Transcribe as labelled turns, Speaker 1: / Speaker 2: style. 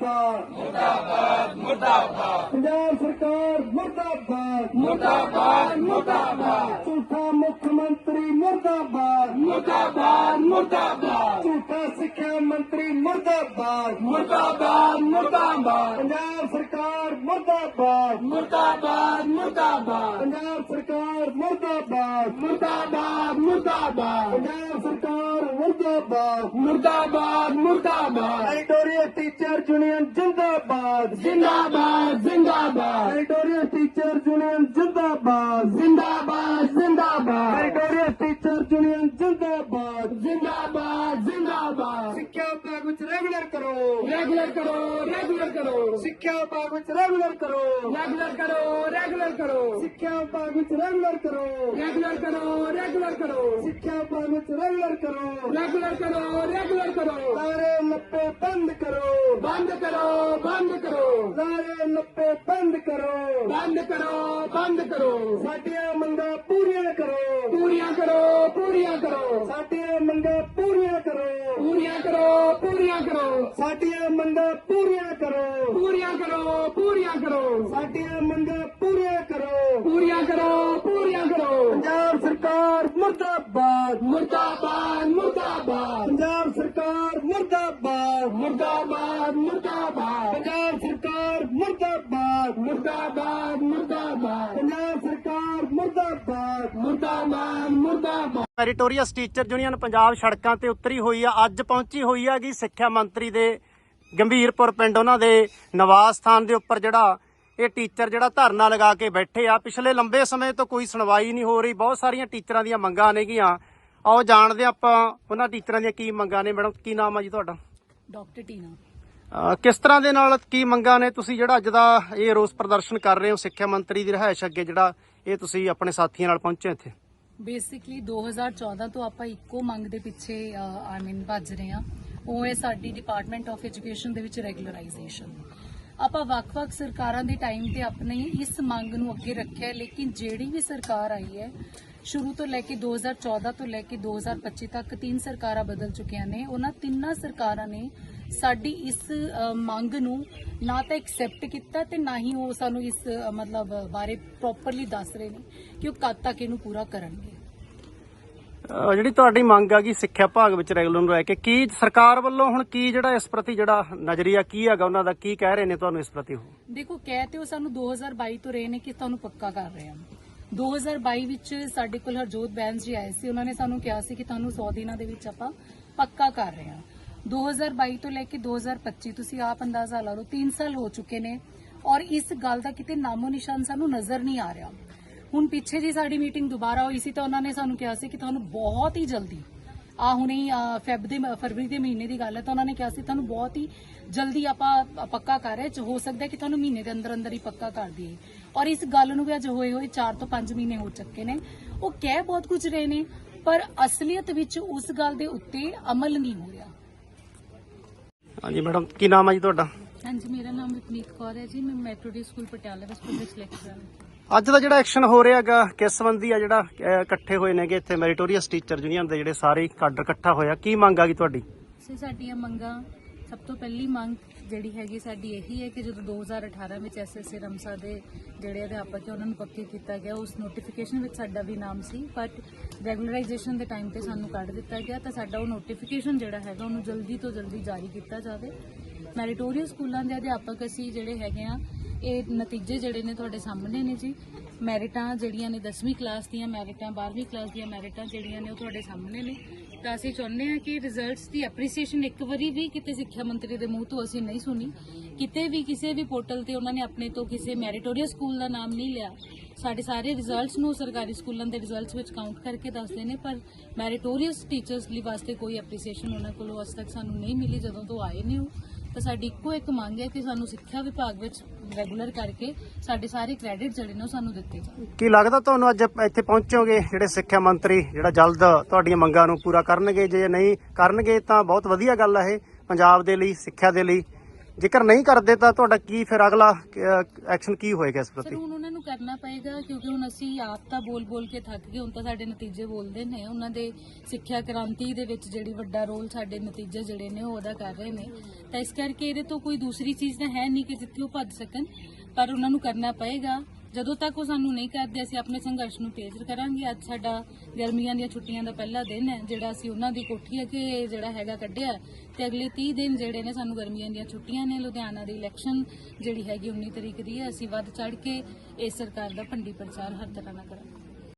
Speaker 1: ਮੁਰਦਾਬਾਦ। ਮੁਰਦਾਬਾਦ ਮੁਰਦਾਬਾਦ। ਪੰਜਾਬ ਸਰਕਾਰ ਮੁਰਦਾਬਾਦ। ਮੁਰਦਾਬਾਦ ਮੁਰਦਾਬਾਦ। ਝੂਠਾ ਮੁੱਖ ਮੰਤਰੀ ਮੁਰਦਾਬਾਦ। ਮੁਰਦਾਬਾਦ ਮੁਰਦਾਬਾਦ। ਝੂਠਾ ਸਿੱਖਿਆ ਮੰਤਰੀ ਮੁਰਦਾਬਾਦ। ਮੁਰਦਾਬਾਦ ਮੁਰਦਾਬਾਦ। ਪੰਜਾਬ ਸਰਕਾਰ ਮੁਰਦਾਬਾਦ। ਮੁਰਦਾਬਾਦ ਮੁਰਦਾਬਾਦ। ਪੰਜਾਬ ਸਰਕਾਰ ਮੁਰਦਾਬਾਦ। ਮੁਰਦਾਬਾਦ ਮੁਰਦਾਬਾਦ। ਪੰਜਾਬ ਸਰਕਾਰ ਮੁਰਦਾਬਾਦ। ਮੁਰਦਾਬਾਦ ਮੁਰਦਾਬਾਦ। ਐਡੀਟੋਰੀਅਲ ਟੀਚਰ ਯੂਨੀਅਨ ਜਿੰਦਾਬਾਦ। ਜਿੰਦਾਬਾਦ ਜਿੰਦਾਬਾਦ। ਐਡੀਟੋਰੀਅਲ ਟੀਚਰ ਯੂਨੀਅਨ ਜਿੰਦਾਬਾਦ। ਜਿੰਦਾਬਾਦ ਜਿੰਦਾਬਾਦ। ਐਡੀਟੋਰੀਅਲ ਟੀਚਰ ਯੂਨੀਅਨ ਜਿੰਦਾਬਾਦ। ਜਿੰਦਾਬਾਦ। ਰੈਗੂਲਰ ਕਰੋ। ਰੈਗੂਲਰ ਕਰੋ ਰੈਗੂਲਰ ਕਰੋ। ਸਿੱਖਿਆ ਵਿਭਾਗ ਵਿੱਚ ਰੈਗੂਲਰ ਕਰੋ। ਰੈਗੂਲਰ ਕਰੋ ਰੈਗੂਲਰ ਕਰੋ। ਸਿੱਖਿਆ ਵਿਭਾਗ ਵਿੱਚ ਰੈਗੂਲਰ ਕਰੋ। ਰੈਗੂਲਰ ਕਰੋ ਰੈਗੂਲਰ ਕਰੋ। ਸਿੱਖਿਆ ਵਿਭਾਗ ਵਿੱਚ ਰੈਗੂਲਰ ਕਰੋ। ਰੈਗੂਲਰ ਕਰੋ ਰੈਗੂਲਰ ਕਰੋ। ਸਾਰੇ ਨੱਪੇ ਬੰਦ ਕਰੋ। ਬੰਦ ਕਰੋ ਬੰਦ ਕਰੋ। ਸਾਰੇ ਨੱਪੇ ਬੰਦ ਕਰੋ। ਬੰਦ ਕਰੋ ਬੰਦ ਕਰੋ। ਸਾਡੀਆਂ ਮੰਗਾਂ ਪੂਰੀਆਂ ਕਰੋ। ਪੂਰੀਆਂ ਕਰੋ ਪੂਰੀਆਂ ਕਰੋ। ਸਾਡੀਆਂ ਮੰਗਾਂ ਪੂਰੀਆਂ ਕਰੋ। ਪੂਰੀਆਂ ਕਰੋ ਪੂਰੀਆਂ ਕਰੋ। ਸਾਡੀਆਂ ਮੰਗਾਂ ਪੂਰੀਆਂ ਕਰੋ। ਪੂਰੀਆਂ ਕਰੋ ਪੂਰੀਆਂ ਕਰੋ। ਸਾਡੀਆਂ ਮੰਗਾਂ ਪੂਰੀਆਂ ਕਰੋ। ਪੂਰੀਆਂ ਕਰੋ ਪੂਰੀਆਂ ਕਰੋ। ਪੰਜਾਬ ਸਰਕਾਰ ਮੁਰਦਾਬਾਦ। ਮੁਰਦਾਬਾਦ ਮੁਰਦਾਬਾਦ। ਪੰਜਾਬ ਸਰਕਾਰ ਮੁਰਦਾਬਾਦ। ਮੁਰਦਾਬਾਦ ਮੁਰਦਾਬਾਦ। ਪੰਜਾਬ ਸਰਕਾਰ ਮੁਰਦਾਬਾਦ। ਮੁਰਦਾਬਾਦ ਮੁਰਦਾਬਾਦ। ਪੰਜਾਬ ਸਰਕਾਰ ਮੁਰਦਾਬਾਦ। ਮੁਰਦਾਬਾਦ।
Speaker 2: ਮੈਰੀਟੋਰੀਅਸ ਟੀਚਰ ਯੂਨੀਅਨ ਪੰਜਾਬ ਸੜਕਾਂ ਤੇ ਉਤਰੀ ਹੋਈ ਆ। ਅੱਜ ਪਹੁੰਚੀ ਹੋਈ ਆ ਗੀ ਸਿੱਖਿਆ ਮੰਤਰੀ ਦੇ ਗੰਭੀਰਪੁਰ ਪਿੰਡ। ਉਹਨਾਂ ਦੇ ਨਿਵਾਸ ਸਥਾਨ ਦੇ ਉੱਪਰ ਜਿਹੜਾ ਇਹ ਟੀਚਰ ਜਿਹੜਾ ਧਰਨਾ ਲਗਾ ਕੇ ਬੈਠੇ ਆ। ਪਿਛਲੇ ਲੰਬੇ ਸਮੇਂ ਤੋਂ ਕੋਈ ਸੁਣਵਾਈ ਨਹੀਂ ਹੋ ਰਹੀ। ਬਹੁਤ ਸਾਰੀਆਂ ਟੀਚਰਾਂ ਦੀਆਂ ਮੰਗਾਂ ਨੇਗੀਆਂ। ਆਓ ਜਾਣਦੇ ਆਪਾਂ ਉਹਨਾਂ ਟੀਚਰਾਂ ਦੀਆਂ ਕੀ ਮੰਗਾਂ ਨੇ। ਮੈਡਮ ਕੀ ਨਾਮ ਆ ਜੀ ਤੁਹਾਡਾ?
Speaker 3: Doctor Tina.
Speaker 2: ਕਿਸ ਤਰ੍ਹਾਂ ਦੇ ਨਾਲ ਕੀ ਮੰਗਾਂ ਨੇ? ਤੁਸੀਂ ਜਿਹੜਾ ਅੱਜ ਦਾ ਇਹ ਰੋਸ ਪ੍ਰਦਰਸ਼ਨ ਕਰ ਰਹੇ ਹੋ ਸਿੱਖਿਆ ਮੰਤਰੀ ਦੀ ਰਿਹਾਇਸ਼ ਅੱਗੇ ਜਿਹੜਾ ਇਹ ਤੁਸੀਂ ਆਪਣੇ ਸਾਥੀਆਂ ਨਾਲ ਪਹੁੰਚੇ ਇੱਥੇ।
Speaker 3: ਬੇਸਿਕਲੀ 2014 ਤੋਂ ਆਪਾਂ ਇੱਕੋ ਮੰਗ ਦੇ ਪਿੱਛੇ ਆਈ ਮੀਨ ਭੱਜ ਰਹੇ ਹਾਂ। ਉਹ ਹੈ ਸਾਡੀ ਡਿਪਾਰਟਮੈਂਟ ਆਫ ਐਜੂਕੇਸ਼ਨ ਦੇ ਵਿੱਚ ਰੈਗੂਲਰਾਈਜੇਸ਼ਨ ਆਪਾਂ ਵੱਖ-ਵੱਖ ਸਰਕਾਰਾਂ ਦੇ ਟਾਈਮ ਤੇ ਆਪਣੀ ਇਸ ਮੰਗ ਨੂੰ ਅੱਗੇ ਰੱਖਿਆ, ਲੇਕਿਨ ਜਿਹੜੀ ਵੀ ਸਰਕਾਰ ਆਈ ਹੈ, ਸ਼ੁਰੂ ਤੋਂ ਲੈ ਕੇ 2014 ਤੋਂ ਲੈ ਕੇ 2025 ਤੱਕ ਤਿੰਨ ਸਰਕਾਰਾਂ ਬਦਲ ਚੁੱਕੀਆਂ ਨੇ। ਉਹਨਾਂ ਤਿੰਨਾਂ ਸਰਕਾਰਾਂ ਨੇ ਸਾਡੀ ਇਸ ਮੰਗ ਨੂੰ ਨਾ ਤਾਂ ਐਕਸੈਪਟ ਕੀਤਾ ਤੇ ਨਾ ਹੀ ਉਹ ਸਾਨੂੰ ਇਸ ਮਤਲਬ, ਬਾਰੇ ਪ੍ਰੋਪਰਲੀ ਦੱਸ ਰਹੇ ਨੇ ਕਿ ਉਹ ਕਦ ਤੱਕ ਇਹਨੂੰ ਪੂਰਾ ਕਰਨਗੇ।
Speaker 2: ਜਿਹੜੀ ਤੁਹਾਡੀ ਮੰਗ ਆ ਗਈ ਸਿੱਖਿਆ ਭਾਗ ਵਿੱਚ ਰੈਗੂਲਰ ਨੂੰ ਲੈ ਕੇ ਕੀ ਸਰਕਾਰ ਵੱਲੋਂ ਹੁਣ ਕੀ ਜਿਹੜਾ ਇਸ ਪ੍ਰਤੀ ਜਿਹੜਾ ਨਜ਼ਰੀਆ ਕੀ ਹੈਗਾ ਉਹਨਾਂ ਦਾ, ਕੀ ਕਹਿ ਰਹੇ ਨੇ ਤੁਹਾਨੂੰ ਇਸ ਪ੍ਰਤੀ ਉਹ?
Speaker 3: ਦੇਖੋ, ਕਹਿ ਤੇ ਉਹ ਸਾਨੂੰ 2022 ਤੋਂ ਰਹੇ ਨੇ ਕਿ ਤੁਹਾਨੂੰ ਪੱਕਾ ਕਰ ਰਹੇ ਹਾਂ 2022 ਵਿੱਚ ਸਾਡੇ ਕੋਲ ਹਰਜੋਤ ਬੈਂਸ ਜੀ ਆਏ ਸੀ, ਉਹਨਾਂ ਨੇ ਸਾਨੂੰ ਕਿਹਾ ਸੀ ਕਿ ਤੁਹਾਨੂੰ 100 ਦਿਨਾਂ ਦੇ ਵਿੱਚ ਆਪਾਂ ਪੱਕਾ ਕਰ ਰਹੇ ਹਾਂ 2022 ਤੋਂ ਲੈ ਕੇ 2025 ਤੁਸੀਂ ਆਪ ਅੰਦਾਜ਼ਾ ਲਾ ਲਓ 3 ਸਾਲ ਹੋ ਚੁੱਕੇ ਨੇ ਔਰ ਇਸ ਗੱਲ ਦਾ ਕਿਤੇ ਨਾਮੋ ਨਿਸ਼ਾਨ ਸਾਨੂੰ ਨਜ਼ਰ ਨਹੀਂ ਆ ਰਿਹਾ। ਹੁਣ ਪਿੱਛੇ ਜੀ ਸਾਡੀ ਮੀਟਿੰਗ ਦੁਬਾਰਾ ਹੋਈ ਸੀ ਤਾਂ ਉਹਨਾਂ ਨੇ ਸਾਨੂੰ ਕਿਹਾ ਸੀ ਕਿ ਤੁਹਾਨੂੰ ਬਹੁਤ ਹੀ ਜਲਦੀ ਆ ਹੁਣੇ ਹੀ, ਫੈਬ ਦੇ ਫਰਵਰੀ ਦੇ ਮਹੀਨੇ ਦੀ ਗੱਲ ਹੈ ਤਾਂ ਉਹਨਾਂ ਨੇ ਕਿਹਾ ਸੀ ਤੁਹਾਨੂੰ ਬਹੁਤ ਹੀ ਜਲਦੀ ਆਪਾਂ ਪੱਕਾ ਕਰ ਰਹੇ ਚ ਹੋ ਸਕਦਾ ਹੈ ਕਿ ਤੁਹਾਨੂੰ ਮਹੀਨੇ ਦੇ ਅੰਦਰ ਅੰਦਰ ਹੀ ਪੱਕਾ ਕਰ ਦਈਏ। ਔਰ ਇਸ ਗੱਲ ਨੂੰ ਵੀ ਅੱਜ ਹੋਏ ਹੋਏ 4 ਤੋਂ 5 ਮਹੀਨੇ ਹੋ ਚੁੱਕੇ ਨੇ। ਉਹ ਕਹਿ ਬਹੁਤ ਕੁਝ ਰਹੇ ਨੇ ਪਰ ਅਸਲੀਅਤ ਵਿੱਚ ਉਸ ਗੱਲ ਦੇ ਉੱਤੇ ਅਮਲ ਨਹੀਂ ਹੋ ਰਿਹਾ।
Speaker 2: ਹਾਂਜੀ ਮੈਡਮ ਕੀ ਨਾਮ ਆ ਜੀ ਤੁਹਾਡਾ?
Speaker 3: ਹਾਂਜੀ ਮੇਰਾ ਨਾਮ ਵਿਪਨੀਤ ਕੌਰ ਹੈ ਜੀ। ਮੈਂ ਮੈਟਰੋਡੀ ਸਕੂਲ ਪਟਿਆਲਾ ਵਿੱਚ ਪਬਲਿਕ ਲੈਕਚਰਰ
Speaker 2: ਅੱਜ ਦਾ ਜਿਹੜਾ ਐਕਸ਼ਨ ਹੋ ਰਿਹਾ ਕਿਸ ਸੰਬੰਧੀ ਆ ਜਿਹੜਾ ਇਕੱਠੇ ਹੋਏ ਨੇਗੇ ਇੱਥੇ ਮੈਰੀਟੋਰੀਅਸ ਟੀਚਰ ਯੂਨੀਅਨ ਦੇ ਜਿਹੜੇ ਸਾਰੇ ਕਾਡਰ ਇਕੱਠਾ ਹੋਇਆ, ਕੀ ਮੰਗ ਆ ਤੁਹਾਡੀ?
Speaker 3: ਸੇ ਸਾਡੀਆਂ ਮੰਗਾਂ, ਸਭ ਤੋਂ ਪਹਿਲੀ ਮੰਗ ਜਿਹੜੀ ਹੈਗੀ, ਸਾਡੀ ਇਹੀ ਹੈ ਕਿ ਜਦੋਂ 2018 ਵਿੱਚ ਐਸਐਸਸੀ ਰਮਸਾ ਦੇ ਜਿਹੜੇ ਅਧਿਆਪਕ ਹੈ, ਉਹਨਾਂ ਨੂੰ ਪੱਕੇ ਕੀਤਾ ਗਿਆ, ਉਸ ਨੋਟੀਫਿਕੇਸ਼ਨ ਵਿੱਚ ਸਾਡਾ ਵੀ ਨਾਮ ਸੀ ਬਟ ਰੈਗੂਲਰਾਈਜੇਸ਼ਨ ਦੇ ਟਾਈਮ ਤੇ ਸਾਨੂੰ ਕੱਢ ਦਿੱਤਾ ਗਿਆ, ਤਾਂ ਸਾਡਾ ਉਹ ਨੋਟੀਫਿਕੇਸ਼ਨ ਜਿਹੜਾ ਹੈਗਾ, ਉਹਨੂੰ ਜਲਦੀ ਤੋਂ ਜਲਦੀ ਜਾਰੀ ਕੀਤਾ ਜਾਵੇ। ਮੈਰੀਟੋਰੀਅਸ ਸਕੂਲਾਂ ਦੇ ਅਧਿਆਪਕ ਅਸੀਂ ਜਿਹੜੇ ਹੈਗੇ ਆ ਇਹ ਨਤੀਜੇ ਜਿਹੜੇ ਨੇ ਤੁਹਾਡੇ ਸਾਹਮਣੇ ਨੇ ਜੀ। ਮੈਰਿਟਾਂ ਜਿਹੜੀਆਂ ਨੇ 10ਵੀਂ ਕਲਾਸ ਦੀਆਂ, ਮੈਰਿਟਾਂ 12ਵੀਂ ਕਲਾਸ ਦੀਆਂ ਮੈਰਿਟਾਂ ਜਿਹੜੀਆਂ ਨੇ ਉਹ ਤੁਹਾਡੇ ਸਾਹਮਣੇ ਨੇ। ਤਾਂ ਅਸੀਂ ਚਾਹੁੰਦੇ ਹਾਂ ਕਿ ਰਿਜ਼ਲਟਸ ਦੀ ਐਪਰੀਸੀਏਸ਼ਨ ਇੱਕ ਵਾਰੀ ਵੀ ਕਿਤੇ ਸਿੱਖਿਆ ਮੰਤਰੀ ਦੇ ਮੂੰਹ ਤੋਂ ਅਸੀਂ ਨਹੀਂ ਸੁਣੀ। ਕਿਤੇ ਵੀ ਕਿਸੇ ਵੀ ਪੋਰਟਲ ਤੇ ਉਹਨਾਂ ਨੇ ਆਪਣੇ ਤੋਂ ਕਿਸੇ ਮੈਰੀਟੋਰੀਅਸ ਸਕੂਲ ਦਾ ਨਾਮ ਨਹੀਂ ਲਿਆ। ਸਾਡੇ ਸਾਰੇ ਰਿਜ਼ਲਟਸ ਨੂੰ ਸਰਕਾਰੀ ਸਕੂਲਾਂ ਦੇ ਰਿਜ਼ਲਟਸ ਵਿੱਚ ਕਾਊਂਟ ਕਰਕੇ ਦੱਸਦੇ ਨੇ, ਪਰ ਮੈਰੀਟੋਰੀਅਸ ਟੀਚਰਸ ਲਈ ਵਾਸਤੇ ਕੋਈ ਐਪਰੀਸੀਏਸ਼ਨ ਉਹਨਾਂ ਕੋਲੋਂ ਅੱਜ ਤੱਕ ਸਾਨੂੰ ਨਹੀਂ ਮਿਲੀ, ਜਦੋਂ ਤੋਂ ਆਏ ਨੇ ਉਹ। ਤਾਂ ਸਾਡੀ ਇੱਕੋ ਇੱਕ ਮੰਗ ਹੈ ਕਿ ਸਾਨੂੰ ਸਿੱਖਿਆ ਵਿਭਾਗ ਵਿੱਚ ਰੈਗੂਲਰ ਕਰਕੇ ਸਾਡੇ ਸਾਰੇ ਕ੍ਰੈਡਿਟ ਜਿਹੜੇ ਨੇ ਉਹ ਸਾਨੂੰ ਦਿੱਤੇ ਜਾਣ।
Speaker 2: ਕੀ ਲੱਗਦਾ ਤੁਹਾਨੂੰ ਅੱਜ ਇੱਥੇ ਪਹੁੰਚੋਗੇ? ਜਿਹੜੇ ਸਿੱਖਿਆ ਮੰਤਰੀ, ਜਿਹੜਾ ਜਲਦ ਤੁਹਾਡੀਆਂ ਮੰਗਾਂ ਨੂੰ ਪੂਰਾ ਕਰਨਗੇ, ਜੇ ਨਹੀਂ ਕਰਨਗੇ ਤਾਂ ਬਹੁਤ ਵਧੀਆ ਗੱਲ ਹੈ ਇਹ। ਪੰਜਾਬ ਦੇ ਲਈ, ਸਿੱਖਿਆ ਦੇ ਲਈ ਜੇਕਰ ਨਹੀਂ ਕਰਦੇ ਤਾਂ ਤੁਹਾਡਾ ਕੀ ਫਿਰ ਅਗਲਾ ਐਕਸ਼ਨ ਕੀ ਹੋਏਗਾ ਇਸ
Speaker 3: ਸਰ
Speaker 2: ਪ੍ਰਤੀ?
Speaker 3: ਹੁਣ ਉਹਨਾਂ ਨੂੰ ਕਰਨਾ ਪਏਗਾ ਕਿਉਂਕਿ ਹੁਣ ਅਸੀਂ ਆਪ ਤਾਂ ਬੋਲ ਬੋਲ ਕੇ ਥੱਕ ਗਏ ਹੁਣ ਤਾਂ ਸਾਡੇ ਨਤੀਜੇ ਬੋਲਦੇ ਨੇ। ਉਹਨਾਂ ਦੇ ਸਿੱਖਿਆ ਕ੍ਰਾਂਤੀ ਦੇ ਵਿੱਚ ਜਿਹੜੀ ਵੱਡਾ ਰੋਲ ਸਾਡੇ ਨਤੀਜੇ ਜਿਹੜੇ ਨੇ ਉਹ ਅਦਾ ਕਰ ਰਹੇ ਨੇ। ਤਾਂ ਇਸ ਕਰਕੇ ਇਹਦੇ ਤੋਂ ਕੋਈ ਦੂਸਰੀ ਚੀਜ਼ ਤਾਂ ਹੈ ਨਹੀਂ ਕਿ ਜਿੱਥੇ ਉਹ ਭੱਜ ਸਕਣ ਪਰ ਉਹਨਾਂ ਨੂੰ ਕਰਨਾ ਪਏਗਾ। ਜਦੋਂ ਤੱਕ ਉਹ ਸਾਨੂੰ ਨਹੀਂ ਕਰਦੇ, ਅਸੀਂ ਆਪਣੇ ਸੰਘਰਸ਼ ਨੂੰ ਤੇਜ਼ ਕਰਾਂਗੇ। ਅੱਜ ਸਾਡਾ ਗਰਮੀਆਂ ਦੀਆਂ ਛੁੱਟੀਆਂ ਦਾ ਪਹਿਲਾ ਦਿਨ ਹੈ, ਜਿਹੜਾ ਅਸੀਂ ਉਹਨਾਂ ਦੀ ਕੋਠੀ ਅੱਗੇ ਜਿਹੜਾ ਹੈਗਾ ਕੱਢਿਆ ਤੇ ਅਗਲੇ 30 ਦਿਨ ਜਿਹੜੇ ਨੇ ਸਾਨੂੰ ਗਰਮੀਆਂ ਦੀਆਂ ਛੁੱਟੀਆਂ ਨੇ, ਲੁਧਿਆਣਾ ਦੀ ਇਲੈਕਸ਼ਨ ਜਿਹੜੀ ਹੈਗੀ 19 ਤਰੀਕ ਦੀ ਹੈ, ਅਸੀਂ ਵੱਧ ਚੜ ਕੇ ਇਸ ਸਰਕਾਰ ਦਾ ਭੰਡੀ ਪ੍ਰਚਾਰ ਹਰ ਤਰ੍ਹਾਂ ਨਾਲ ਕਰਾਂਗੇ।